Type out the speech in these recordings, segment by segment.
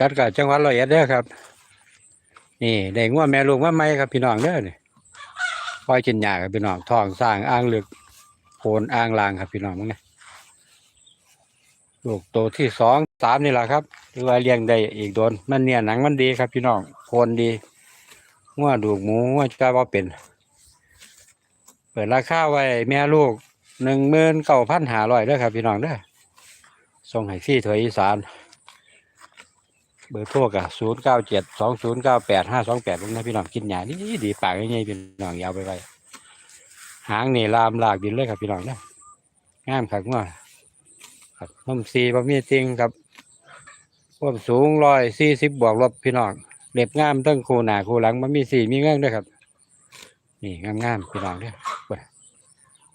กัดกับจังหวัดร้อยเอ็ดเด้อครับ นี่ได้งัวแม่ลูกมาใหม่ครับพี่น้องเด้อนี่ปล่อยกินหญ้าครับพี่น้องท้องสร้างอ่างลึกโพนอ่างลางครับพี่น้องมึงเนี่ยลูกโตที่สองสามนี่แหละครับหรือว่าเลี้ยงได้อีกโดน มันเนี่ยหนังมันดีครับพี่น้องโพนดีงัวดูกหมูงัวจะว่าเป็น เปิดราคาไว้แม่ลูกหนึ่งหมื่นเก้าพันห้าร้อยเด้อครับพี่น้องเด้อส่งให้ฟรีถวยอีสาน เบอร์โทรกะศูนย์เก้าเจ็ดสองศูนย์เก้าแปดห้าสองแปดนะพี่น้องกินหยาดีดีปากง่ายๆพี่น้องยาวไปไว้หางนี่ลามลากดินเลยครับพี่น้องนะงามขักว่าครับน้ำซีบะมีจริงครับความสูงร้อยสี่สิบบวกลบพี่น้องเล็บงามตั้งคูหนาคูหลังบะมีสีมีเงื่อนด้วยครับ นี่งามงามๆพี่น้องเด้อเว้ย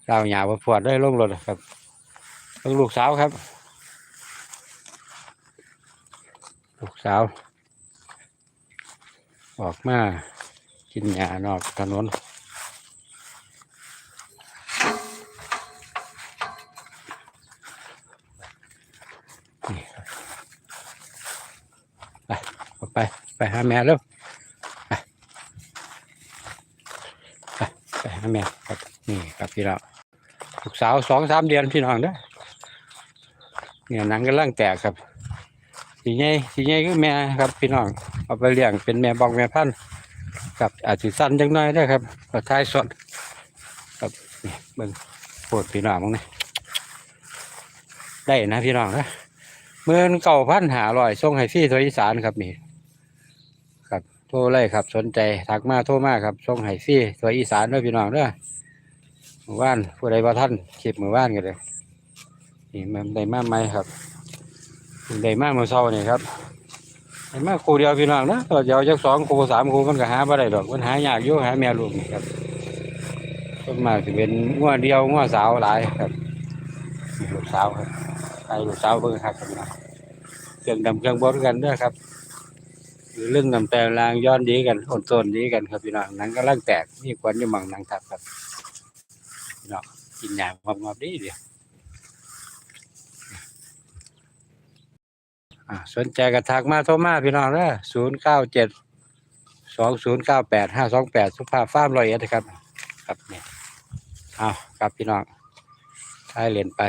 เราหยาบปวดได้ลงรถครับเพิ่งลูกสาวครับ ลูกสาว ออกมากินหญ้านอกถนนไป ไปไปหาแม่แล้วไปไปไปหาแม่ครับนี่ครับพี่เราลูกสาวสองสามเดือนพี่น้องเด้อเนี่ยหนังกำลังแตกครับ สีใหญ่สีใหญ่คือแม่ครับพี่น้องเอาไปเลี้ยงเป็นแม่บอกแม่พันธุ์ครับอาจจะสั้นจังน้อยได้ครับก็ท้ายสดครับนี่เบิ่งปวดพี่น้องมั้งนี่ได้นะพี่น้องนะเมื่อเก่าพันหาลอยส่งให้ฟรี่ตัวอีสานครับนี่ครับโทรเลยครับ สนใจทักมาโทรมาครับส่งให้ฟรี่ตัวอีสานด้วยพี่น้องเด้อหมู่บ้านผู้ใดว่าท่านคลิปหมู่บ้านกันเลยนี่มันได้มากไหมครับ ได้มากเมื่อเช้านี่ครับได้มากครูเดียวพี่น้องนะตัวเดียวจักสองครูสามครูมันก็หาบ่ได้ดอกมันหายากอยู่หาแม่ลูกนี่ครับต้นมาสิเป็นงัวเดียวงัวสาวหลายครับลูกสาวครับใครลูกสาวเบิ่งครับพี่น้องเครื่องดำเครื่องบดกันด้อครับหรือเรื่องนำแต่ลางย้อนดีกันโอนโซนดีกันครับพี่น้องหนังก็ร่างแตกนี่ควรอยู่หมังหนังทับครับพี่น้องกินยางงอบๆดีเดียว อ่า สนใจกระทักมาโทรมาพี่น้องนะศูนย์เก้าเจ็ดสองศูนย์เก้าแปดห้าสองแปดสุภาพฟาร์มร้อยเอ็ดครับ ครับเนี่ยเอาครับพี่น้องท้ายเรียญไป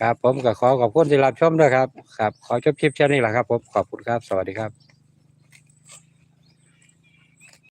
ครับ ผมก็ขอขอบคุณที่รับชมด้วยครับ ครับ ขอจบคลิปแค่นี้แหละครับ ผมขอบคุณครับ สวัสดีครับ